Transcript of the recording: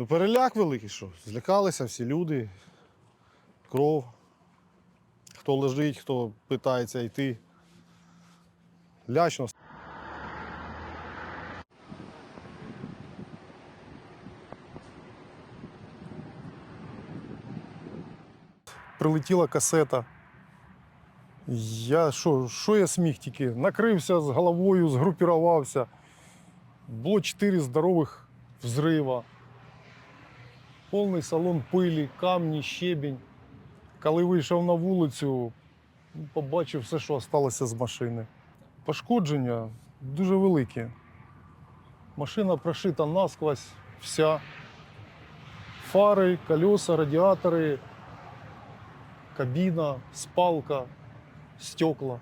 Ну, переляк великий, що? Злякалися всі люди, кров. Хто лежить, хто питається йти. Лячно. Прилетіла касета. Я що, що я сміг тільки? Накрився з головою, згрупірувався. Було чотири здорових взрива. Повний салон пилі, камні, щебінь. Коли вийшов на вулицю, побачив все, що залишилося з машини. Пошкодження дуже великі. Машина прошита насквозь вся. Фари, колеса, радіатори, кабіна, спалка, стекла.